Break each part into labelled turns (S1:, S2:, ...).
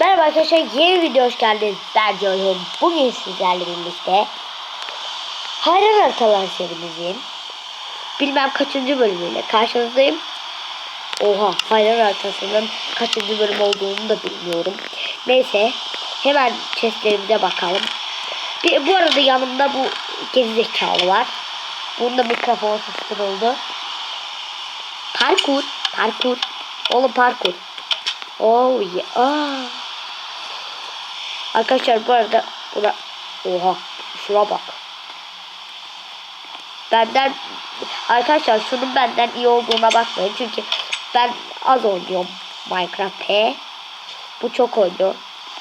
S1: Merhaba arkadaşlar yeni video hoş geldiniz. Ben Joyhun. Bugün sizlerle birlikte Hayran Haritalar serimizin bilmem kaçıncı bölümüyle karşınızdayım. Oha hayran haritasının kaçıncı bölüm olduğunu da bilmiyorum. Neyse hemen chestlerimize bakalım. Bir, bu arada yanımda bu gerizekalı var. Bunda mikrofon susturuldu. Parkur. Parkur. Oğlum parkur. Oh yeah. Aa. Arkadaşlar bu arada buna oha şuna bak. Benden arkadaşlar şunun benden iyi olduğuna bakmayın çünkü ben az oynuyorum Minecraft P. Bu çok oynuyor.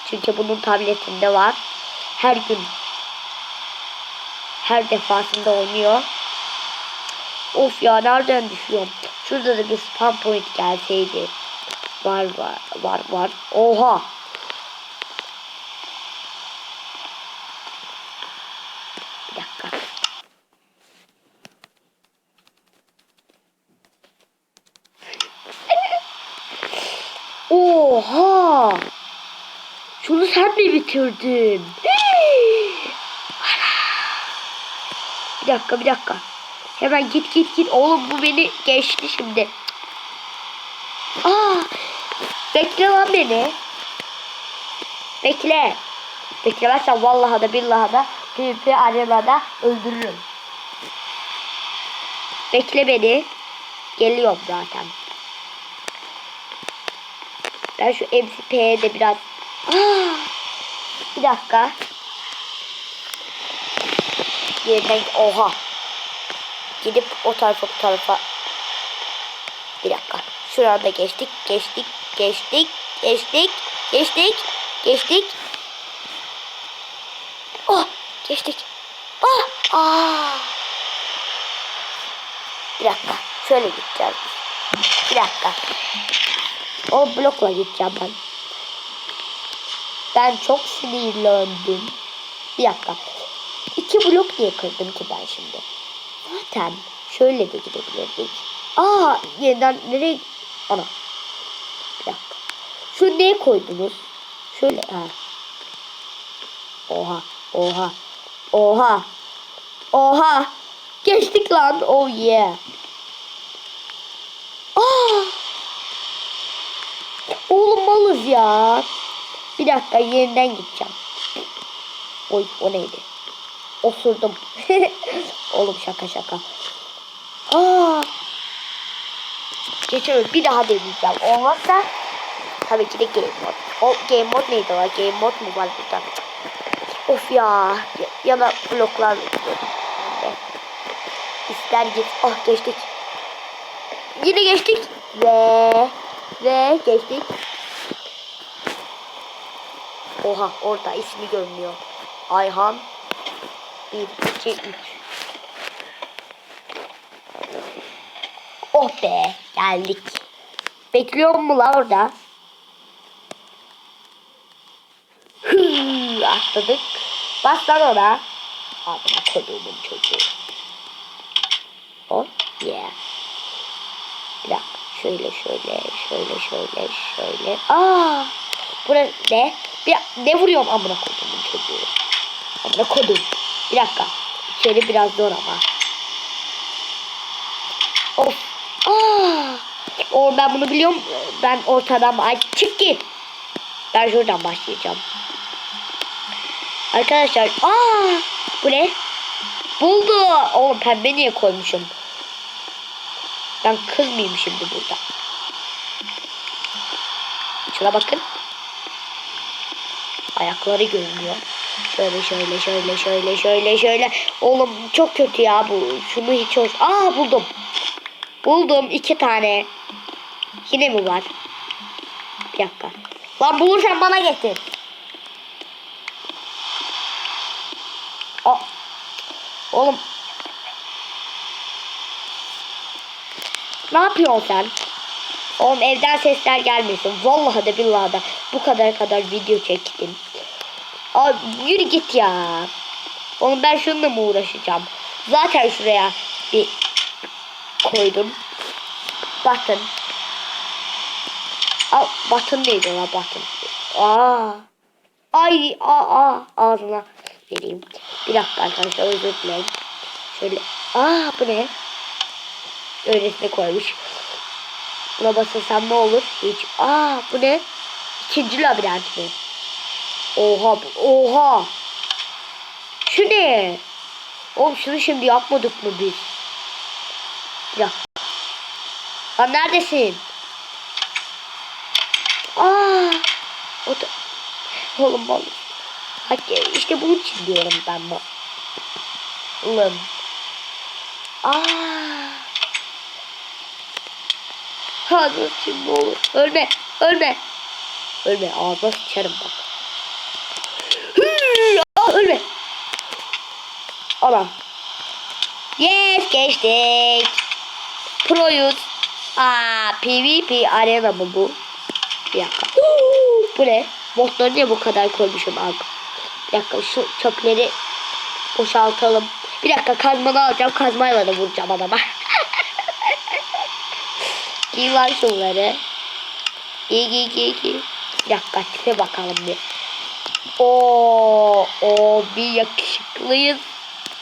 S1: Çünkü bunun tabletinde var. Her gün her defasında oynuyor. Of ya nereden düşüyorum? Şurada da bir spam point gelseydi. Var var var var. Oha. Bir dakika. Oha. Şunu sen mi bitirdin? Bir dakika bir dakika. Hemen git git git. Oğlum bu beni geçti şimdi. Aa, bekle lan beni. Bekle. Beklemezsen vallahi da billahi da PvP arenada öldürürüm. Bekle beni. Geliyorum zaten. Ben şu MCP'ye de biraz... Aa, bir dakika. Yeniden... Oha. Gidip o tarafa bu tarafa... Bir dakika. Şurada geçtik, geçtik, geçtik, geçtik, geçtik, geçtik. Oh, geçtik. Ah, ah. Bir dakika. Şöyle gideceğiz. Bir dakika. O blokla gideceğim ben. Ben çok sinirlendim. Bir dakika. İki blok niye kırdım ki ben şimdi? Zaten şöyle de gidebilirdik. Aa yeniden nereye? Ana. Bir dakika. Şu neye koydunuz? Şöyle ha. Oha. Oha. Oha. Oha. Geçtik lan. Oh yeah. Aa. Oğlum malız ya. Bir dakika yeniden gideceğim. Oy o neydi? Osurdum. Oğlum şaka şaka. Aa. Geçiyorum. Bir daha deneyeceğim. Olmazsa tabii ki de game mod. O game mod neydi var? Game mod mu var burada? Of ya. Ya, ya da bloklar İster git. Ah geçtik. Yine geçtik. Ve ve geçtik. Oha orada ismi görünüyor. Ayhan 1 2 3 Oh be geldik. Bekliyor mu la orada? Hıı, atladık. Bas lan ona. Adına koduğumun çocuğu. Oh yeah. Bir dakika. Şöyle şöyle şöyle şöyle şöyle. Aa! Burası ne? Bir ne vuruyorum amına kodumun çocuğu. Amına kodum. Bir dakika. İçeri biraz zor ama. Of. Aa! O ben bunu biliyorum. Ben ortadan ay çık git. Ben şuradan başlayacağım. Arkadaşlar. Aa! Bu ne? Buldu. Oğlum pembe niye koymuşum? Ben kız mıyım şimdi burada? Şuna bakın. Ayakları görünüyor. Şöyle şöyle şöyle şöyle şöyle şöyle. Oğlum çok kötü ya bu. Şunu hiç hoş. Aa buldum. Buldum iki tane. Yine mi var? Bir dakika. Lan bulursan bana getir. Aa. Oğlum Ne yapıyorsun sen? Oğlum evden sesler gelmesin. Vallahi de billahi de bu kadar kadar video çektim. Abi yürü git ya. Oğlum ben şununla mı uğraşacağım? Zaten şuraya bir koydum. Button. Al button neydi la button? Aa. Ay aa, aa ağzına vereyim. Bir dakika arkadaşlar özür dilerim. Şöyle. Aa bu ne? Öylesine koymuş. Buna basırsam ne olur? Hiç. Aa bu ne? İkinci labirent mi? Oha oha. Şu ne? Oğlum şunu şimdi yapmadık mı biz? Ya. Lan neredesin? Aa. O da... Oğlum oğlum. Hadi işte bunun için diyorum ben bu. Oğlum. Aa. Hadi şimdi olur. Ölme. Ölme. Ölme. Ağzına sıçarım bak. Hıı, aa, Ölme. Ana. Yes geçtik. Proyuz. Aa PvP arena mı bu? Bir dakika. Bu ne? Botları niye bu kadar koymuşum abi? Bir dakika şu çöpleri boşaltalım. Bir dakika kazmanı alacağım. Kazmayla da vuracağım adama. giy lan şunları. Giy giy giy giy. Bir dakika tipe bakalım bir. Oo, o bir yakışıklıyız.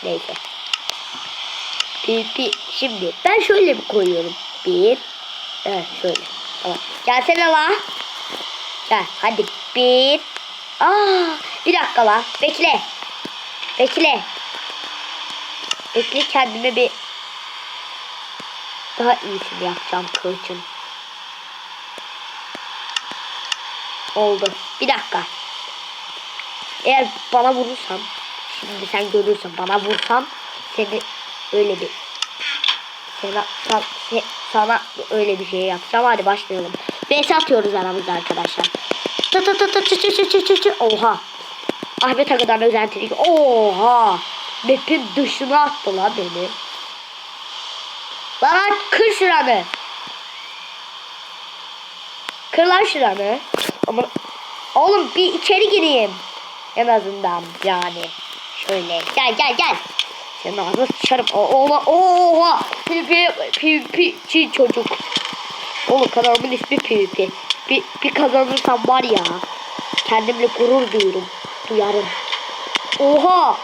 S1: Neyse. PvP. Şimdi ben şöyle mi koyuyorum? Bir. Evet şöyle. Tamam. Gelsene la. Gel hadi. Bir. Aa, bir dakika la. Bekle. Bekle. Bekle kendime bir daha iyisini yapacağım kılıçın. Oldu. Bir dakika. Eğer bana vurursan şimdi sen görürsen bana vursam seni öyle bir sana, sana, sana öyle bir şey yapacağım. Hadi başlayalım. VS atıyoruz aramızda arkadaşlar. Tı tı tı tı tı tı tı tı tı tı. Oha. Ahmet Akı'dan özentilik. Oha. Map'in dışına attı lan beni. Lan kır şuranı. Kır lan şuranı. Ama oğlum bir içeri gireyim. En azından yani. Şöyle gel gel gel. Senin ağzına sıçarım. Oha oha. PvP PvP'ci çocuk. Oğlum kanalımın ismi PvP. Bir, bir kazanırsam var ya. Kendimle gurur duyuyorum. Duyarım. Oha.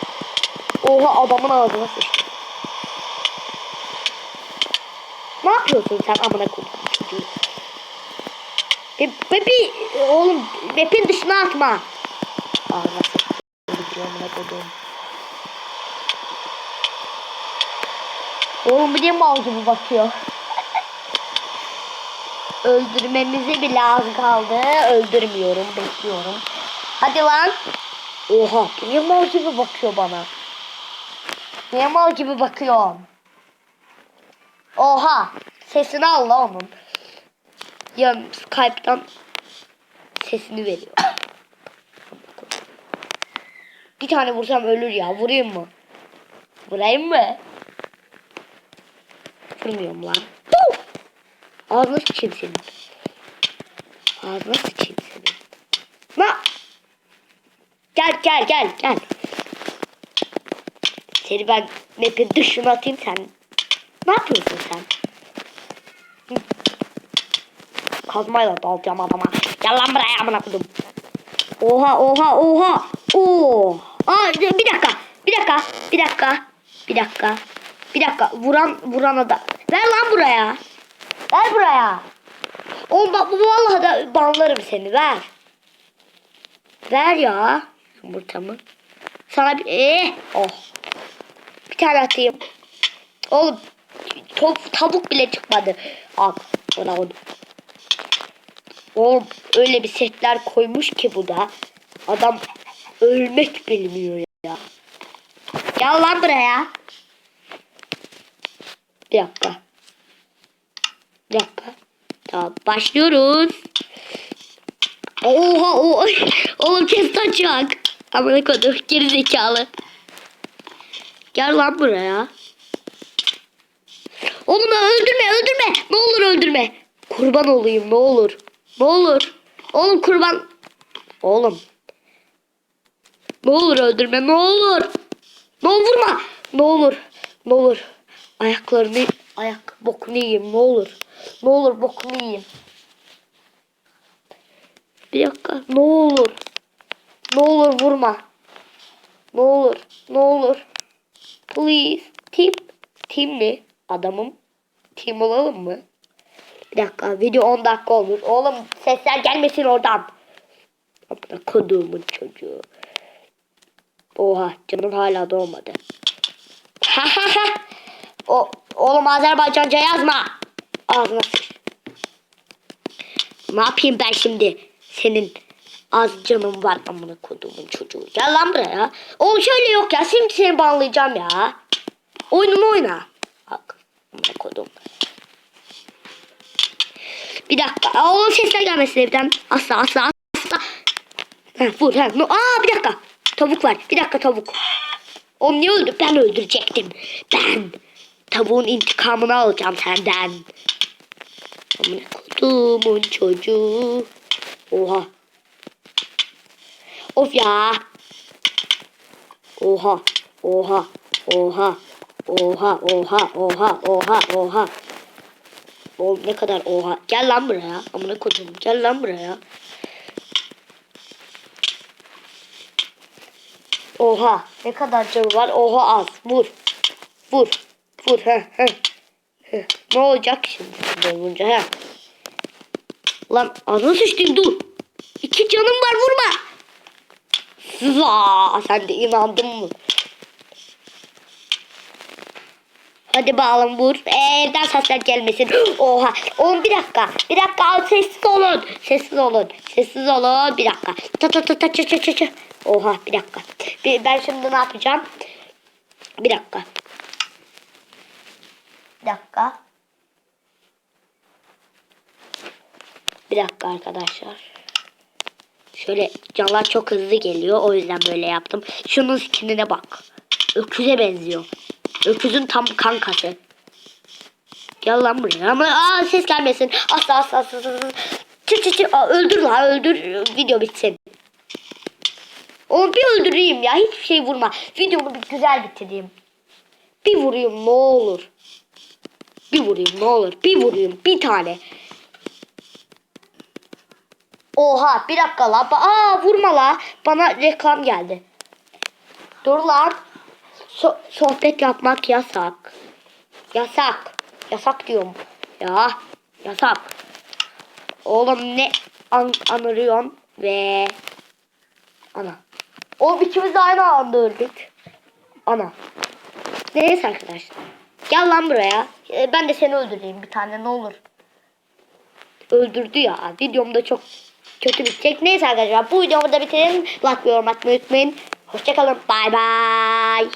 S1: Oha adamın ağzına sıçtı. Ne yapıyorsun sen amına çocuğu? Be, be, bir, oğlum map'in dışına atma. Ağzına sıçtı. Amına koyayım. Oğlum bir de mal gibi bakıyor. Öldürmemize bile az kaldı. Öldürmüyorum. Bekliyorum. Hadi lan. Oha. Niye mal gibi bakıyor bana? Niye mal gibi bakıyor? Oha. Sesini al la onun. Ya Skype'dan sesini veriyor. Bir tane vursam ölür ya. Vurayım mı? Vurayım mı? Vurmuyorum lan. Ağzına sıçayım senin. Ağzına sıçayım senin. Na! Gel gel gel gel. Seni ben map'in dışına atayım sen. Ne yapıyorsun sen? Hı. Kazmayla dalacağım adama. Gel lan buraya amına kodum. Oha oha oha. Oo. Aa bir dakika. Bir dakika. Bir dakika. Bir dakika. Bir dakika. Vuran vurana da. Ver lan buraya. Ver buraya. Oğlum bak bu vallahi da banlarım seni. Ver. Ver ya. Yumurtamı. Sana bir... Eh. Oh. Bir tane atayım. Oğlum. Tavuk, tavuk bile çıkmadı. Al. Bana onu. Oğlum öyle bir setler koymuş ki bu da. Adam ölmek bilmiyor ya. Gel lan buraya. Bir dakika. Bir dakika. Tamam başlıyoruz. Oha o oğlum chest açacak. Amına kodum geri zekalı. Gel lan buraya. Oğlum öldürme öldürme. Ne olur öldürme. Kurban olayım ne olur. Ne olur. Oğlum kurban. Oğlum. Ne olur öldürme ne olur. Ne olur vurma. Ne olur. Ne olur. Ayaklarını ayak bokunu yiyeyim ne olur. Ne olur bokunu yiyeyim. Bir dakika. Ne olur. Ne olur vurma. Ne olur. Ne olur. Please. Team. Team mi? Adamım. Team olalım mı? Bir dakika. Video 10 dakika olmuş. Oğlum sesler gelmesin oradan. Amına koduğumun çocuğu. Oha canım hala doğmadı. O, oğlum Azerbaycanca yazma. Ağzına. Ne yapayım ben şimdi? Senin az canın var amına koduğumun çocuğu. Gel lan buraya. O şöyle yok ya. Şimdi seni bağlayacağım ya. Oyununu oyna. Bak. Amına kodum. Bir dakika. O sesler gelmesin evden. Asla asla asla. Heh, vur. Heh. Aa bir dakika. Tavuk var. Bir dakika tavuk. Oğlum niye öldü? Ben öldürecektim. Ben. Tavuğun intikamını alacağım senden. Amına kodumun çocuğu. Oha. Of ya. Oha. Oha. Oha. Oha. Oha. Oha. Oha. Oha. Oğlum ne kadar oha. Gel lan buraya. Amına kodum. Gel lan buraya. Oha. Ne kadar canı var. Oha az. Vur. Vur. Vur. Heh. Heh. Ne olacak şimdi vurunca he? Lan ağzına sıçtın dur. İki canım var vurma. Zaa, sen de inandın mı? Hadi bağlam vur. Ee, evden sesler gelmesin. Oha. Oğlum bir dakika. Bir dakika. Sessiz olun. Sessiz olun. Sessiz olun. Bir dakika. Ta ta ta ta ta ta ta. Oha bir dakika. Bir, ben şimdi ne yapacağım? Bir dakika. Bir dakika. Bir dakika arkadaşlar. Şöyle canlar çok hızlı geliyor. O yüzden böyle yaptım. Şunun skinine bak. Öküze benziyor. Öküzün tam kankası. Gel lan buraya. Ama aa, ses gelmesin. Asla asla asla. asla. Çık çık çık. Aa, öldür la öldür. Video bitsin. Onu bir öldüreyim ya. Hiçbir şey vurma. Videomu bir güzel bitireyim. Bir vurayım ne olur. Bir vurayım ne olur. Bir vurayım bir tane. Oha bir dakika la. Aa vurma la. Bana reklam geldi. Dur lan. So- sohbet yapmak yasak. Yasak. Yasak diyorum. Ya. Yasak. Oğlum ne an anırıyorsun ve ana. Oğlum ikimiz de aynı anda öldük. Ana. Neyse arkadaşlar. Gel lan buraya. Ee, Ben de seni öldüreyim bir tane ne olur. Öldürdü ya. Videomda çok kötü bitecek. Neyse arkadaşlar bu videomu da bitirelim. Like ve yorum atmayı unutmayın. Hoşçakalın. Bay bay.